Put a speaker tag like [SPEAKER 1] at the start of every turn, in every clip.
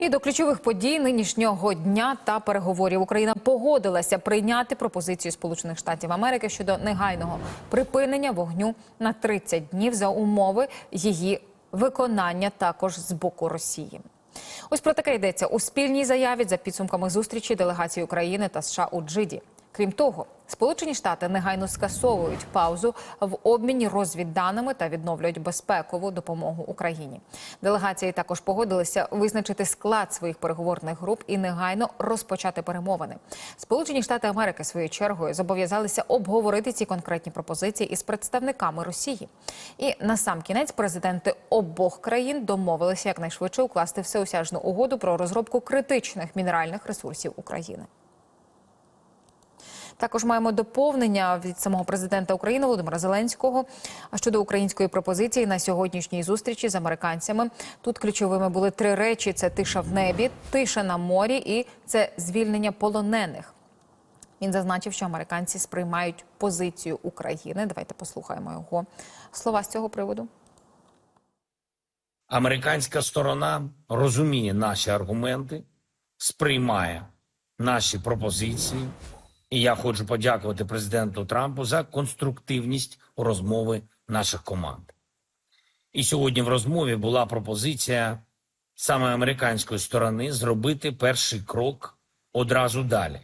[SPEAKER 1] І до ключових подій нинішнього дня та переговорів Україна погодилася прийняти пропозицію Сполучених Штатів Америки щодо негайного припинення вогню на 30 днів за умови її виконання також з боку Росії. Ось про таке йдеться у спільній заяві за підсумками зустрічі делегації України та США у Джиді. Крім того, Сполучені Штати негайно скасовують паузу в обміні розвідданими та відновлюють безпекову допомогу Україні. Делегації також погодилися визначити склад своїх переговорних груп і негайно розпочати перемовини. Сполучені Штати Америки своєю чергою зобов'язалися обговорити ці конкретні пропозиції із представниками Росії. І на сам кінець президенти обох країн домовилися якнайшвидше укласти всеосяжну угоду про розробку критичних мінеральних ресурсів України. Також маємо доповнення від самого президента України Володимира Зеленського щодо української пропозиції на сьогоднішній зустрічі з американцями. Тут ключовими були три речі: це тиша в небі, тиша на морі і це звільнення полонених. Він зазначив, що американці сприймають позицію України. Давайте послухаємо його слова з цього приводу.
[SPEAKER 2] Американська сторона розуміє наші аргументи, сприймає наші пропозиції. І я хочу подякувати президенту Трампу за конструктивність розмови наших команд. І сьогодні в розмові була пропозиція саме американської сторони зробити перший крок одразу далі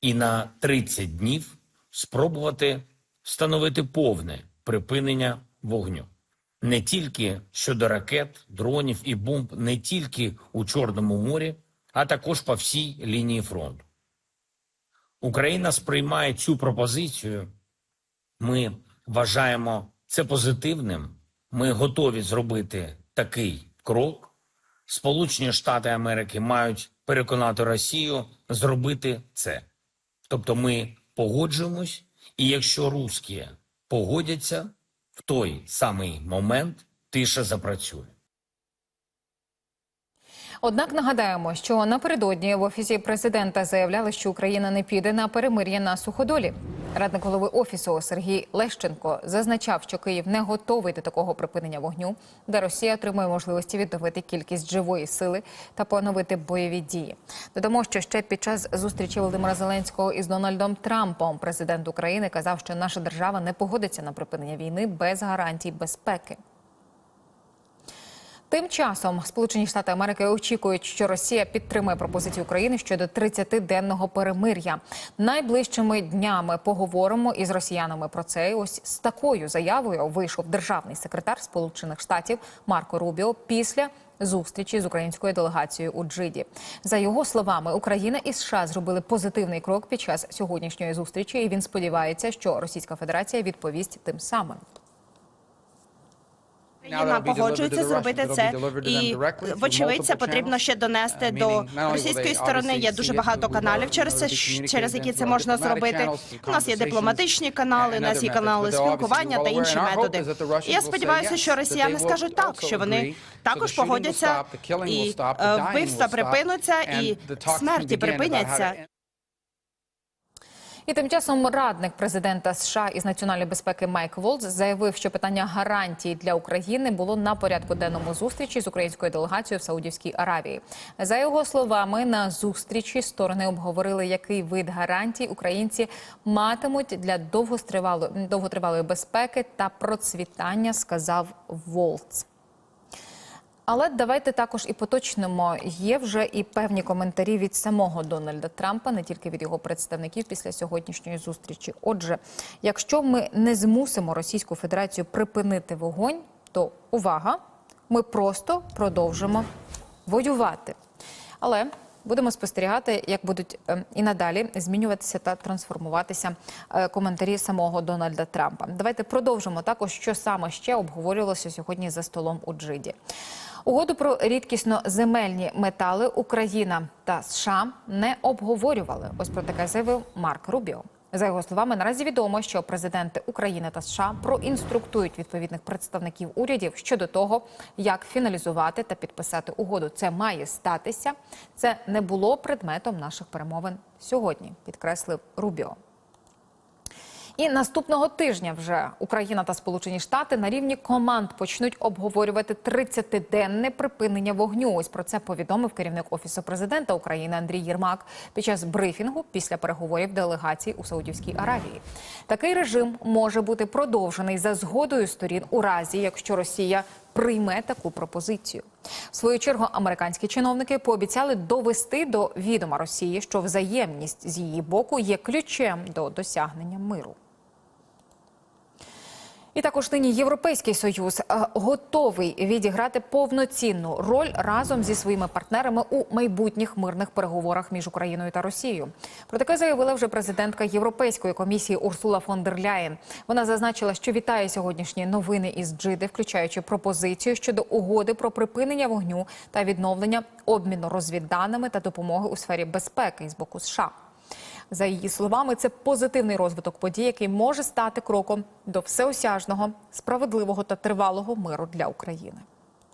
[SPEAKER 2] і на 30 днів спробувати встановити повне припинення вогню не тільки щодо ракет, дронів і бомб, не тільки у Чорному морі, а також по всій лінії фронту. Україна сприймає цю пропозицію. Ми вважаємо це позитивним. Ми готові зробити такий крок. Сполучені Штати Америки мають переконати Росію зробити це. Тобто ми погоджуємось, і якщо русські погодяться, в той самий момент тиша запрацює.
[SPEAKER 1] Однак нагадаємо, що напередодні в офісі президента заявляли, що Україна не піде на перемир'я на суходолі. Радник голови офісу Сергій Лещенко зазначав, що Київ не готовий до такого припинення вогню, де Росія отримує можливості відновити кількість живої сили та поновити бойові дії. Додамо, що ще під час зустрічі Володимира Зеленського із Дональдом Трампом президент України казав, що наша держава не погодиться на припинення війни без гарантій безпеки. Тим часом Сполучені Штати Америки очікують, що Росія підтримує пропозицію України щодо 30-денного перемир'я. Найближчими днями поговоримо із росіянами про це. Ось з такою заявою вийшов державний секретар Сполучених Штатів Марко Рубіо після. Зустрічі з українською делегацією у Джиді за його словами, Україна і США зробили позитивний крок під час сьогоднішньої зустрічі, і він сподівається, що Російська Федерація відповість тим самим.
[SPEAKER 3] Україна погоджується зробити це, і вочевидь це потрібно ще донести до російської сторони. Є дуже багато каналів через це через які це можна зробити. У нас є дипломатичні канали, у нас є канали спілкування та інші методи. І я сподіваюся, що росіяни скажуть так, що вони також погодяться і е, вбивства припинуться, і смерті припиняться.
[SPEAKER 1] І тим часом радник президента США із національної безпеки Майк Волц заявив, що питання гарантій для України було на порядку денному зустрічі з українською делегацією в Саудівській Аравії. За його словами, на зустрічі сторони обговорили, який вид гарантій українці матимуть для довготривалої безпеки та процвітання, сказав Волц. Але давайте також і поточнимо. Є вже і певні коментарі від самого Дональда Трампа, не тільки від його представників після сьогоднішньої зустрічі. Отже, якщо ми не змусимо Російську Федерацію припинити вогонь, то увага, ми просто продовжимо воювати. Але Будемо спостерігати, як будуть е, і надалі змінюватися та трансформуватися е, коментарі самого Дональда Трампа. Давайте продовжимо також, що саме ще обговорювалося сьогодні за столом у Джиді. Угоду про рідкісно земельні метали Україна та США не обговорювали. Ось про таке заявив Марк Рубіо. За його словами, наразі відомо, що президенти України та США проінструктують відповідних представників урядів щодо того, як фіналізувати та підписати угоду. Це має статися. Це не було предметом наших перемовин сьогодні, підкреслив Рубіо. І наступного тижня вже Україна та Сполучені Штати на рівні команд почнуть обговорювати 30-денне припинення вогню. Ось про це повідомив керівник офісу президента України Андрій Єрмак під час брифінгу після переговорів делегацій у Саудівській Аравії. Такий режим може бути продовжений за згодою сторін у разі, якщо Росія прийме таку пропозицію. В свою чергу американські чиновники пообіцяли довести до відома Росії, що взаємність з її боку є ключем до досягнення миру. І також нині Європейський союз е, готовий відіграти повноцінну роль разом зі своїми партнерами у майбутніх мирних переговорах між Україною та Росією. Про таке заявила вже президентка Європейської комісії Урсула фон дер Ляєн. Вона зазначила, що вітає сьогоднішні новини із Джиди, включаючи пропозицію щодо угоди про припинення вогню та відновлення обміну розвідданими та допомоги у сфері безпеки з боку США. За її словами, це позитивний розвиток подій, який може стати кроком до всеосяжного, справедливого та тривалого миру для України.